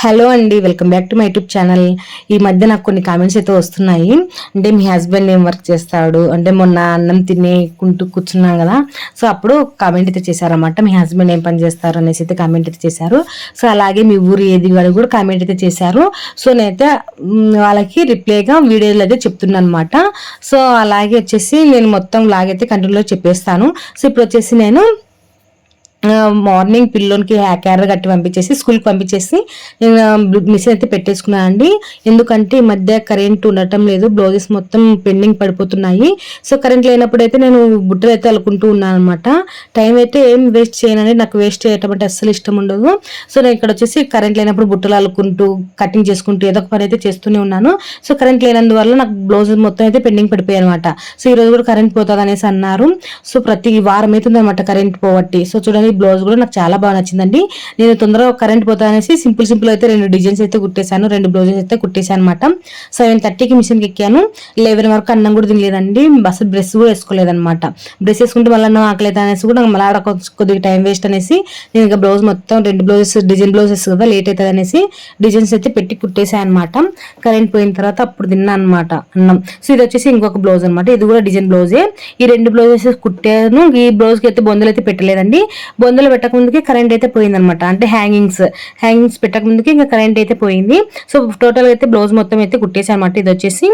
Hello అండి welcome back to my YouTube channel ఈ మధ్య నాకు కొన్ని కామెంట్స్ అయితే వస్తున్నాయి. అంటే మీ హస్బెండ్ ఏం వర్క్ చేస్తాడు? అంటే మొన్న అన్నం తినేకుంటూ కూర్చున్నాం కదా. సో అప్పుడు కామెంట్ అయితే చేశారన్నమాట. మీ హస్బెండ్ ఏం పని చేస్తారు అనేసి అయితే కామెంట్ అయితే చేశారు. సో అలాగే మీ ఊరు ఏది వాళ్ళు కూడా కామెంట్ అయితే చేశారు. సో నేనైతే వాళ్ళకి రిప్లైగా వీడియోలు అయితే చెప్తున్నాను అనమాట సో అలాగే వచ్చేసి నేను మొత్తం లాగైతే కంటిన్యూలో చెప్పేస్తాను. సో ఇప్పుడు వచ్చేసి నేను మార్నింగ్ పిల్లోనికి క్యారర్ కట్టి పంపించేసి స్కూల్కి పంపించేసి నేను మిషన్ అయితే పెట్టేసుకున్నాను అండి. ఎందుకంటే ఈ మధ్య కరెంట్ ఉండటం లేదు బ్లౌజెస్ మొత్తం పెండింగ్ పడిపోతున్నాయి. సో కరెంట్ లేనప్పుడు అయితే నేను బుట్టలు అయితే అల్లుకుంటూ ఉన్నాను అనమాట టైం అయితే ఏం వేస్ట్ చేయనండి నాకు వేస్ట్ చేయటం అంటే అస్సలు ఇష్టం ఉండదు. సో నేను ఇక్కడ వచ్చేసి కరెంట్ లేనప్పుడు బుట్టలు అల్లుకుంటూ కటింగ్ చేసుకుంటూ ఏదో ఒక పని అయితే చేస్తూనే ఉన్నాను. సో కరెంట్ లేనందువల్ల నాకు బ్లౌజ్ మొత్తం అయితే పెండింగ్ పడిపోయాయి అనమాట సో ఈ రోజు కూడా కరెంట్ పోతుంది అనేసి అన్నారు. సో ప్రతి వారం అయితే అనమాట కరెంట్ పోవట్టి. సో చూడండి బ్లౌజ్ కూడా నాకు చాలా బాగా నచ్చిందండి. నేను తొందరగా కరెంట్ పోతా అనేసి సింపుల్ సింపుల్ అయితే రెండు డిజైన్స్ అయితే కుట్టేశాను. రెండు బ్లౌజెస్ అయితే కుట్టేశాను అనమాట సెవెన్ థర్టీకి మిషన్కి ఎక్కాను. లెవెన్ వరకు అన్నం కూడా తినలేదండి. అసలు బ్రెస్ కూడా వేసుకోలేదన్నమాట. బ్రెస్ వేసుకుంటే మళ్ళీ అన్నం ఆకలేదు అనేసి కూడా మళ్ళీ ఆడ కొద్దిగా టైం వేస్ట్ అనేసి నేను ఇంకా బ్లౌజ్ మొత్తం రెండు బ్లౌజెస్ డిజైన్ బ్లౌజెస్ కదా లేట్ అవుతుంది అనేసి డిజైన్స్ అయితే పెట్టి కుట్టేశాను అనమాట కరెంట్ పోయిన తర్వాత అప్పుడు తిన్నా అనమాట అన్నం. సో ఇది వచ్చేసి ఇంకొక బ్లౌజ్ అనమాట ఇది కూడా డిజైన్ బ్లౌజే. ఈ రెండు బ్లౌజెస్ కుట్టాను. ఈ బ్లౌజ్కి అయితే బొందలు అయితే పెట్టలేదండి. బొందలు పెట్టకముందుకే కరెంట్ అయితే పోయింది అనమాట అంటే హ్యాంగింగ్స్ హ్యాంగింగ్స్ పెట్టకముందుకే ఇంకా కరెంట్ అయితే పోయింది. సో టోటల్గా అయితే బ్లౌజ్ మొత్తం అయితే కుట్టేసానమాట ఇది వచ్చేసి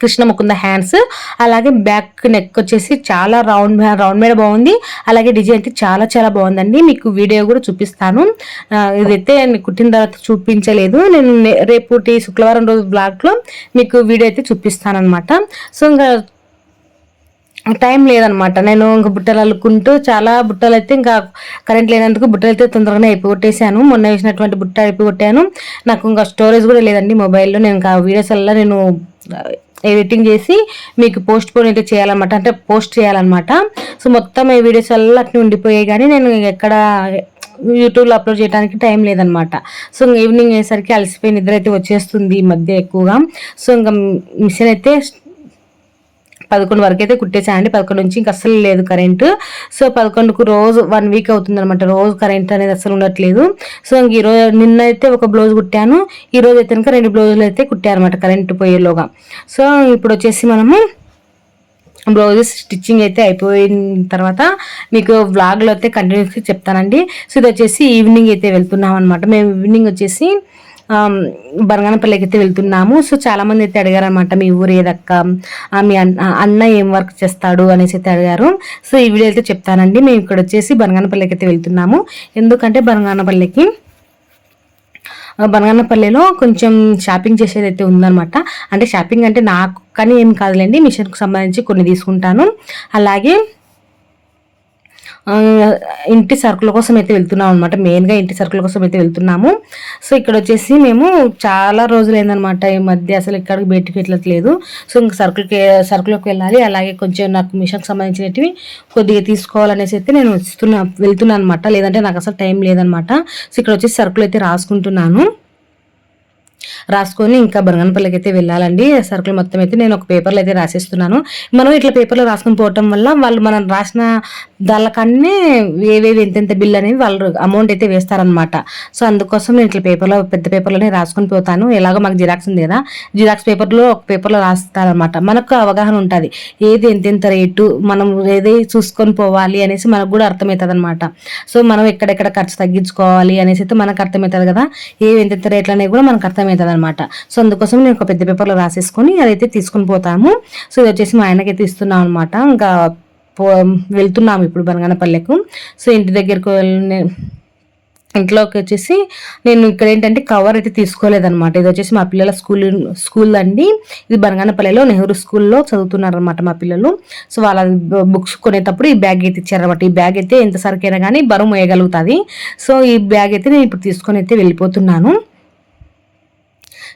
కృష్ణ ముకుంద హ్యాండ్స్ అలాగే బ్యాక్ నెక్ వచ్చేసి చాలా రౌండ్ రౌండ్ మీద బాగుంది. అలాగే డిజైన్ అయితే చాలా చాలా బాగుందండి. మీకు వీడియో కూడా చూపిస్తాను. ఇదైతే నేను కుట్టిన తర్వాత చూపించలేదు. నేను నే- రేపు శుక్రవారం రోజు బ్లాగ్లో మీకు వీడియో అయితే చూపిస్తాను అనమాట సో ఇంకా టైం లేదనమాట. నేను ఇంకా బుట్టలు అల్లుకుంటూ చాలా బుట్టలు అయితే ఇంకా కరెంట్ లేనందుకు బుట్టలు అయితే తొందరగానే అయిపోగొట్టేసాను మొన్న వేసినటువంటి బుట్ట అయిపోగొట్టాను నాకు ఇంకా స్టోరేజ్ కూడా లేదండి మొబైల్లో. నేను ఇంకా వీడియోస్ వల్ల నేను ఎడిటింగ్ చేసి మీకు పోస్ట్ పోన్ అయితే చేయాలన్నమాట. అంటే పోస్ట్ చేయాలన్నమాట. సో మొత్తం ఈ వీడియోస్ వల్ల అట్నే ఉండిపోయాయి. కానీ నేను ఎక్కడ యూట్యూబ్లో అప్లోడ్ చేయడానికి టైం లేదనమాట సో ఇంకా ఈవినింగ్ అయ్యేసరికి అలసిపోయి నిద్ర అయితే వచ్చేస్తుంది ఈ మధ్య ఎక్కువగా. సో ఇంకా మిషన్ అయితే పదకొండు వరకు అయితే కుట్టేసానండి పదకొండు నుంచి ఇంకా అస్సలు లేదు కరెంటు. సో పదకొండుకు రోజు వన్ వీక్ అవుతుంది అనమాట రోజు కరెంట్ అనేది అసలు ఉండట్లేదు. సో ఇంక ఈరోజు నిన్న అయితే ఒక బ్లౌజ్ కుట్టాను. ఈ రోజు అయితే కనుక రెండు బ్లౌజులు అయితే కుట్టాను అనమాట కరెంటు పోయేలోగా. సో ఇప్పుడు వచ్చేసి మనము బ్లౌజెస్ స్టిచ్చింగ్ అయితే అయిపోయిన తర్వాత మీకు వ్లాగ్లో అయితే కంటిన్యూస్గా చెప్తానండి. సో ఇది వచ్చేసి ఈవినింగ్ అయితే వెళ్తున్నాం అనమాట మేము ఈవినింగ్ వచ్చేసి బనగానపల్లికి అయితే వెళ్తున్నాము. సో చాలా మంది అయితే అడిగారు అనమాట మీ ఊరు ఏదక్క? ఆ, మీ అన్న అన్న ఏం వర్క్ చేస్తాడు? అనేసి అయితే అడిగారు. సో ఈ వీడియో అయితే చెప్తానండి. మేము ఇక్కడ వచ్చేసి బనగానపల్లికి అయితే వెళ్తున్నాము. ఎందుకంటే బనగానపల్లికి బనగానపల్లిలో కొంచెం షాపింగ్ చేసేది అయితే ఉందన్నమాట. అంటే షాపింగ్ అంటే నాకు కానీ ఏం కాదులేండి మిషన్కి సంబంధించి కొన్ని తీసుకుంటాను. అలాగే ఇంటి సరుకుల కోసం అయితే వెళ్తున్నాం అనమాట మెయిన్గా ఇంటి సరుకుల కోసం అయితే వెళ్తున్నాము. సో ఇక్కడ వచ్చేసి మేము చాలా రోజులు అయిందనమాట ఈ మధ్య. అసలు ఇక్కడికి బయటికి వెళ్ళట్లేదు. సో ఇంకా సరుకులకి సరుకులకు వెళ్ళాలి. అలాగే కొంచెం నాకు మిషన్కి సంబంధించినవి కొద్దిగా తీసుకోవాలనేసి అయితే నేను వస్తున్నా వెళ్తున్నాను అనమాట లేదంటే నాకు అసలు టైం లేదనమాట సో ఇక్కడ వచ్చేసి సరుకులు అయితే రాసుకుంటున్నాను. రాసుకొని ఇంకా బనగనపల్లికి అయితే వెళ్ళాలండి సరుకులు మొత్తం అయితే నేను ఒక పేపర్లో అయితే రాసేస్తున్నాను. మనం ఇట్లా పేపర్లో రాసుకొని పోవటం వల్ల వాళ్ళు మనం రాసిన దానికన్నీ ఏవేవి ఎంతెంత బిల్ అనేది వాళ్ళు అమౌంట్ అయితే వేస్తారనమాట సో అందుకోసం నేను ఇట్లా పేపర్లో పెద్ద పేపర్లోనే రాసుకొని పోతాను. ఎలాగో మాకు జిరాక్స్ ఉంది కదా జిరాక్స్ పేపర్లో ఒక పేపర్లో రాస్తారనమాట మనకు అవగాహన ఉంటుంది. ఏది ఎంతెంత రేటు మనం ఏది చూసుకొని పోవాలి అనేసి మనకు కూడా అర్థమవుతుంది అనమాట సో మనం ఎక్కడెక్కడ ఖర్చు తగ్గించుకోవాలి అనేసి అయితే మనకు అర్థమవుతుంది కదా. ఏవి ఎంతెంత రేట్లు అనేవి కూడా మనకు అర్థమవుతుంది అనమాట సో అందుకోసం నేను ఒక పెద్ద పేపర్లో రాసేసుకొని అదైతే తీసుకొని పోతాము. సో ఇది వచ్చేసి మా ఆయనకైతే ఇస్తున్నాం అనమాట ఇంకా పో వెళ్తున్నాము ఇప్పుడు బనగానపల్లెకు. సో ఇంటి దగ్గరకు వెళ్ళి ఇంట్లోకి వచ్చేసి నేను ఇక్కడ ఏంటంటే కవర్ అయితే తీసుకోలేదనమాట. ఇది వచ్చేసి మా పిల్లల స్కూల్ స్కూల్ అండి. ఇది బనగానపల్లెలో నెహ్రూ స్కూల్లో చదువుతున్నారనమాట మా పిల్లలు. సో వాళ్ళ బుక్స్ కొనేటప్పుడు ఈ బ్యాగ్ అయితే ఇచ్చారనమాట. ఈ బ్యాగ్ అయితే ఎంత సరికైనా కానీ బరువు వేయగలుగుతుంది సో ఈ బ్యాగ్ అయితే నేను ఇప్పుడు తీసుకొని అయితే వెళ్ళిపోతున్నాను.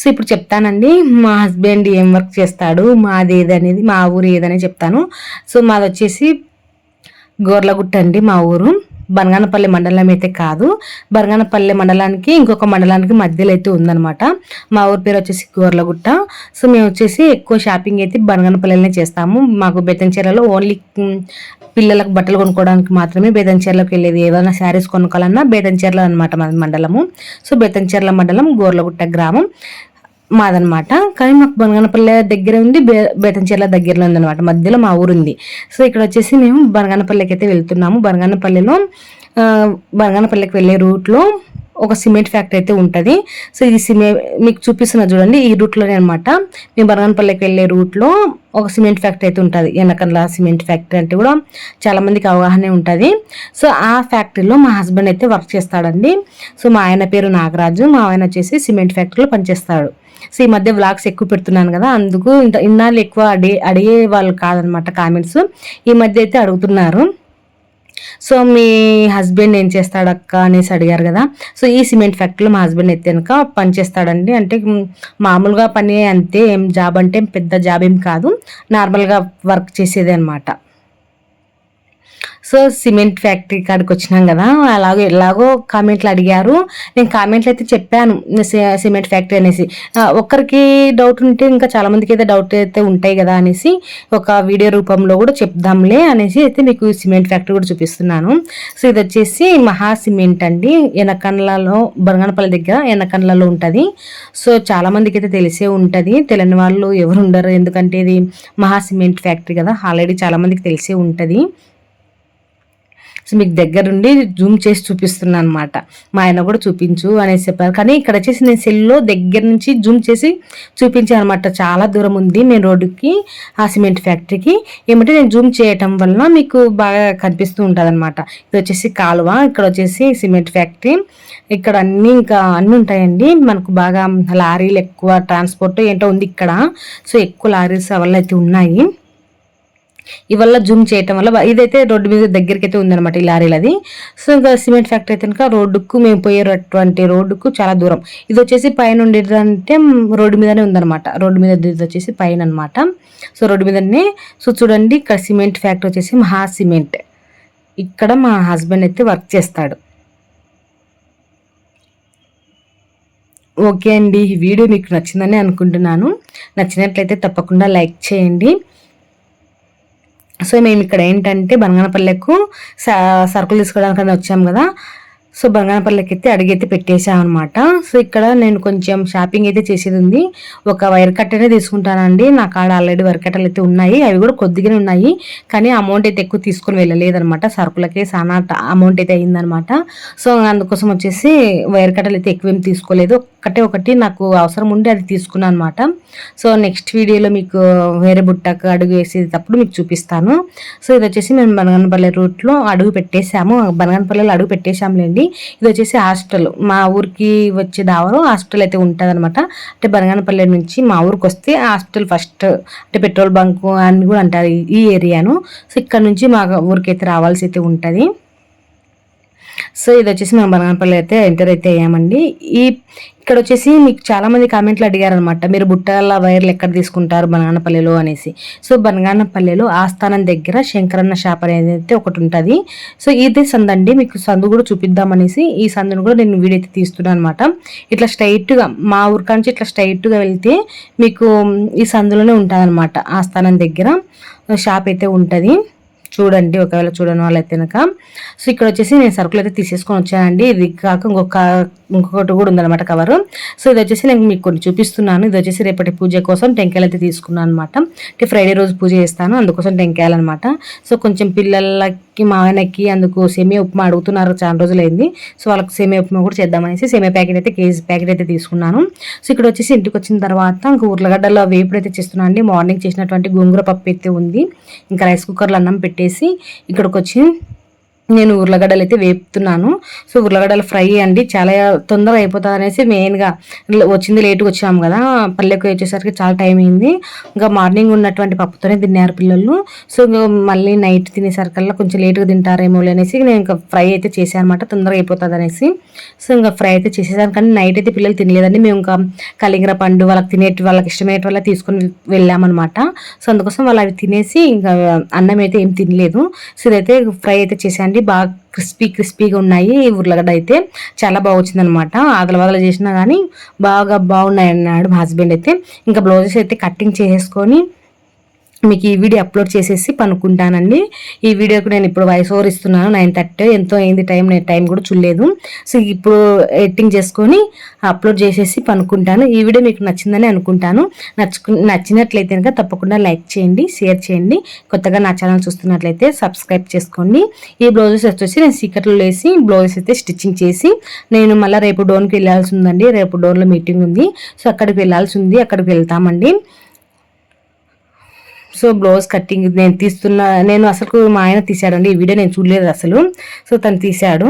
సో ఇప్పుడు చెప్తానండి మా హస్బెండ్ ఏం వర్క్ చేస్తాడు మాది ఏదనేది మా ఊరు ఏదని చెప్తాను. సో మాది వచ్చేసి గోర్లగుట్ట అండి మా ఊరు. బనగానపల్లి మండలం అయితే కాదు. బనగానపల్లి మండలానికి ఇంకొక మండలానికి మధ్యలో అయితే ఉందన్నమాట. మా ఊరి పేరు వచ్చేసి గోర్లగుట్ట. సో మేము వచ్చేసి ఎక్కువ షాపింగ్ అయితే బనగానపల్లిలోనే చేస్తాము. మాకు బెత్తంచీరలో ఓన్లీ పిల్లలకు బట్టలు కొనుక్కోవడానికి మాత్రమే బేతంచెర్లకు వెళ్ళేది. ఏదైనా శారీస్ కొనుక్కోవాలన్నా బేతంచెర్ల అనమాట మన మండలము. సో బేతంచెర్ల మండలం గోర్లగుట్ట గ్రామం. మాదనమాట. కానీ మాకు బనగనపల్లె దగ్గర ఉంది బే బేతంచెర్ల దగ్గరలో ఉందన్నమాట మధ్యలో మా ఊరు ఉంది సో ఇక్కడ వచ్చేసి మేము బనగనపల్లికి అయితే వెళ్తున్నాము. బనగనపల్లిలో బనగనపల్లికి వెళ్ళే రూట్లో ఒక సిమెంట్ ఫ్యాక్టరీ అయితే ఉంటుంది. సో ఈ సిమె మీకు చూపిస్తున్నా చూడండి ఈ రూట్లోనే అనమాట మేము బనగనపల్లికి వెళ్ళే రూట్లో ఒక సిమెంట్ ఫ్యాక్టరీ అయితే ఉంటుంది. ఎనకల్లా సిమెంట్ ఫ్యాక్టరీ అంటే కూడా చాలామందికి అవగాహన ఉంటుంది. సో ఆ ఫ్యాక్టరీలో మా హస్బెండ్ అయితే వర్క్ చేస్తాడండి. సో మా ఆయన పేరు నాగరాజు. మా ఆయన వచ్చేసి సిమెంట్ ఫ్యాక్టరీలో పనిచేస్తాడు. సో ఈ మధ్య వ్లాగ్స్ ఎక్కువ పెడుతున్నాను కదా అందుకు ఇంత ఇన్నాళ్ళు ఎక్కువ అడిగే అడిగే వాళ్ళు కాదనమాట కామెంట్స్. ఈ మధ్య అయితే అడుగుతున్నారు. సో మీ హస్బెండ్ ఏం చేస్తాడు అక్క అనేసి అడిగారు కదా. సో ఈ సిమెంట్ ఫ్యాక్టరీలో మా హస్బెండ్ అయితే కనుక పని చేస్తాడండి. అంటే మామూలుగా పని అంతే ఏం జాబ్ అంటే పెద్ద జాబ్ ఏం కాదు. నార్మల్గా వర్క్ చేసేదే అనమాట సో సిమెంట్ ఫ్యాక్టరీ కాడికి వచ్చినాం కదా అలాగో ఎలాగో కామెంట్లు అడిగారు. నేను కామెంట్లు అయితే చెప్పాను సిమెంట్ ఫ్యాక్టరీ అనేసి. ఒక్కరికి డౌట్ ఉంటే ఇంకా చాలామందికి అయితే డౌట్ అయితే ఉంటాయి కదా అనేసి ఒక వీడియో రూపంలో కూడా చెప్దాంలే అనేసి అయితే మీకు సిమెంట్ ఫ్యాక్టరీ కూడా చూపిస్తున్నాను. సో ఇది వచ్చేసి మహా సిమెంట్ అండి ఎనకండ్లలో బరగనపల్లి దగ్గర ఎనకండ్లలో ఉంటుంది. సో చాలామందికి అయితే తెలిసే ఉంటుంది తెలియని వాళ్ళు ఎవరు ఉండరు. ఎందుకంటే ఇది మహా సిమెంట్ ఫ్యాక్టరీ కదా ఆల్రెడీ చాలామందికి తెలిసే ఉంటుంది. సో మీకు దగ్గరుండి జూమ్ చేసి చూపిస్తున్నాను అనమాట మా ఆయన కూడా చూపించు అనేసి చెప్పారు. కానీ ఇక్కడ వచ్చేసి నేను సెల్లో దగ్గర నుంచి జూమ్ చేసి చూపించాను అనమాట చాలా దూరం ఉంది నేను రోడ్డుకి ఆ సిమెంట్ ఫ్యాక్టరీకి. ఏమంటే నేను జూమ్ చేయటం వలన మీకు బాగా కనిపిస్తూ ఉంటుంది అనమాట ఇది వచ్చేసి కాలువ ఇక్కడ వచ్చేసి సిమెంట్ ఫ్యాక్టరీ. ఇక్కడ అన్నీ ఇంకా అన్నీ ఉంటాయండి. మనకు బాగా లారీలు ఎక్కువ ట్రాన్స్పోర్ట్ ఏంటో ఉంది ఇక్కడ. సో ఎక్కువ లారీస్ అవన్నీ అయితే ఉన్నాయి. ఇవల్ల జూమ్ చేయటం వల్ల ఇదైతే రోడ్డు మీద దగ్గరికి అయితే ఉందన్నమాట ఈ లారీలది. సో ఇంకా సిమెంట్ ఫ్యాక్టరీ అయితే కనుక రోడ్డుకు మేము పోయేటటువంటి రోడ్డుకు చాలా దూరం. ఇది వచ్చేసి పైన ఉండేదంటే రోడ్డు మీదనే ఉందన్నమాట. రోడ్డు మీద ఇది వచ్చేసి పైన అనమాట సో రోడ్డు మీదనే సో చూడండి ఇక్కడ సిమెంట్ ఫ్యాక్టరీ వచ్చేసి మహా సిమెంట్. ఇక్కడ మా హస్బెండ్ అయితే వర్క్ చేస్తాడు. ఓకే అండి ఈ వీడియో మీకు నచ్చిందని అనుకుంటున్నాను. నచ్చినట్లయితే తప్పకుండా లైక్ చేయండి. సో మేము ఇక్కడ ఏంటంటే బనగనపల్లెకు సరుకులు తీసుకోవడానికి వచ్చాం కదా. సో బంగానపల్లికి అయితే అడిగైతే పెట్టేశామన్నమాట. సో ఇక్కడ నేను కొంచెం షాపింగ్ అయితే చేసేది ఉంది ఒక వైర్ కట్టనే తీసుకుంటానండి. నా కాడ ఆల్రెడీ వైర్ కట్టలు అయితే ఉన్నాయి. అవి కూడా కొద్దిగానే ఉన్నాయి. కానీ అమౌంట్ అయితే ఎక్కువ తీసుకొని వెళ్ళలేదనమాట సరుకులకి చాలా అమౌంట్ అయితే అయిందనమాట సో అందుకోసం వచ్చేసి వైర్ కట్టలు అయితే ఎక్కువ ఏం తీసుకోలేదు. ఒక్కటే ఒకటి నాకు అవసరం ఉండి అది తీసుకున్నాను అనమాట సో నెక్స్ట్ వీడియోలో మీకు వేరే బుట్టకు అడుగు వేసేటప్పుడు మీకు చూపిస్తాను. సో ఇది వచ్చేసి మేము బనగనపల్లి రూట్లో అడుగు పెట్టేశాము. బనగనపల్లిలో అడుగు పెట్టేశాంలేండి ఇది వచ్చేసి హాస్టల్. మా ఊరికి వచ్చే దావలో హాస్టల్ అయితే ఉంటుంది అనమాట అంటే బనగానపల్లి నుంచి మా ఊరికి వస్తే హాస్టల్ ఫస్ట్ అంటే పెట్రోల్ బంక్ అని కూడా అంటారు ఈ ఏరియాను. సో ఇక్కడ నుంచి మా ఊరికి అయితే రావాల్సి అయితే ఉంటుంది. సో ఇది వచ్చేసి మనం బనగానపల్లి అయితే ఎంటర్ అయితే అయ్యామండి. ఈ ఇక్కడ వచ్చేసి మీకు చాలామంది కామెంట్లు అడిగారనమాట మీరు బుట్టల వైర్లు ఎక్కడ తీసుకుంటారు బనగానపల్లిలో అనేసి. సో బనగానపల్లిలో ఆస్థానం దగ్గర శంకరన్న షాప్ అనేది అయితే ఒకటి ఉంటుంది. సో ఇదే సందండి మీకు సందు కూడా చూపిద్దామనేసి ఈ సందును కూడా నేను వీడియో అయితే తీస్తున్నాను అనమాట ఇట్లా స్ట్రైట్గా మా ఊరికాంచి ఇట్లా స్ట్రైట్గా వెళ్తే మీకు ఈ సందులోనే ఉంటుంది అనమాట ఆస్థానం దగ్గర షాప్ అయితే ఉంటుంది. చూడండి ఒకవేళ చూడని వాళ్ళైతే కనుక సో ఇక్కడ వచ్చేసి నేను సరుకులు అయితే తీసేసుకొని వచ్చానండి. ఇది కాక ఇంకొక ఇంకొకటి కూడా ఉందన్నమాట కవరు సో ఇది వచ్చేసి నేను మీకు కొన్ని చూపిస్తున్నాను. ఇది వచ్చేసి రేపటి పూజ కోసం టెంకాయలు అయితే తీసుకున్నాను అనమాట అంటే ఫ్రైడే రోజు పూజ చేస్తాను అందుకోసం టెంకాయలు అనమాట సో కొంచెం పిల్లలకి మా ఆయనకి అందుకు సేమియా ఉప్మా అడుగుతున్నారు చాలా రోజులు అయింది సో వాళ్ళకి సేమియా ఉప్మా కూడా చేద్దామనేసి సేమియా ప్యాకెట్ అయితే కేజీ ప్యాకెట్ అయితే తీసుకున్నాను. సో ఇక్కడ వచ్చేసి ఇంటికి వచ్చిన తర్వాత ఇంకా ఉర్లగడ్డలో వేపుడు అయితే చేస్తున్నాను అండి మార్నింగ్ చేసినటువంటి గోంగూర పప్పు అయితే ఉంది. ఇంకా రైస్ కుక్కర్లో అన్నం పెట్టేసి ఇక్కడికి వచ్చి నేను ఉర్లగడ్డలు అయితే వేపుతున్నాను. సో ఉర్లగడ్డలు ఫ్రై అండి. చాలా తొందరగా అయిపోతుంది అనేసి మెయిన్గా వచ్చింది లేటుగా వచ్చాము కదా. పల్లెకు వచ్చేసరికి చాలా టైం అయింది. ఇంకా మార్నింగ్ ఉన్నటువంటి పప్పుతోనే తిన్నారు పిల్లలు. సో మళ్ళీ నైట్ తినేసరికల్లా కొంచెం లేటుగా తింటారేమో అనేసి నేను ఇంకా ఫ్రై అయితే చేశాను అనమాట తొందరగా అయిపోతుంది అనేసి. సో ఇంకా ఫ్రై అయితే చేసేసాను. కానీ నైట్ అయితే పిల్లలు తినలేదండి. మేము ఇంకా కలింగర పండు వాళ్ళకి తినేటి వాళ్ళకి ఇష్టమయ్యేటి వాళ్ళ తీసుకొని వెళ్ళామన్నమాట. సో అందుకోసం వాళ్ళు అవి తినేసి ఇంకా అన్నం అయితే ఏం తినలేదు. సో ఇదైతే ఫ్రై అయితే చేసాను వచ్చింది బాగా క్రిస్పీ క్రిస్పీగా ఉన్నాయి. ఈ ఉర్లగడ్డ అయితే చాలా బాగా వచ్చింది అనమాట ఆదల వదల చేసినా కానీ బాగా బాగున్నాయి అన్నాడు మా హస్బెండ్ అయితే. ఇంకా బ్లౌజెస్ అయితే కటింగ్ చేసుకొని మీకు ఈ వీడియో అప్లోడ్ చేసేసి పనుకుంటానండి. ఈ వీడియోకి నేను ఇప్పుడు వాయిస్ ఓవర్ ఇస్తున్నాను నైన్ థర్టీ ఎంతో అయింది టైం నేను టైం కూడా చూడలేదు. సో ఇప్పుడు ఎడిటింగ్ చేసుకొని అప్లోడ్ చేసేసి పనుకుంటాను. ఈ వీడియో మీకు నచ్చిందని అనుకుంటాను. నచ్చుకు నచ్చినట్లయితే కనుక తప్పకుండా లైక్ చేయండి షేర్ చేయండి. కొత్తగా నా ఛానల్ చూస్తున్నట్లయితే సబ్స్క్రైబ్ చేసుకోండి. ఈ బ్లౌజెస్ వచ్చేసి నేను సీక్రెట్లో వేసి బ్లౌజెస్ అయితే స్టిచ్చింగ్ చేసి నేను మళ్ళీ రేపు డోన్కి వెళ్ళాల్సి ఉందండి. రేపు డోన్లో మీటింగ్ ఉంది. సో అక్కడికి వెళ్ళాల్సి ఉంది అక్కడికి వెళ్తామండి. సో బ్లౌజ్ కటింగ్ నేను తీస్తున్న నేను అసలు మా ఆయన తీసాడండి ఈ వీడియో నేను చూడలేదు అసలు. సో తను తీశాడు.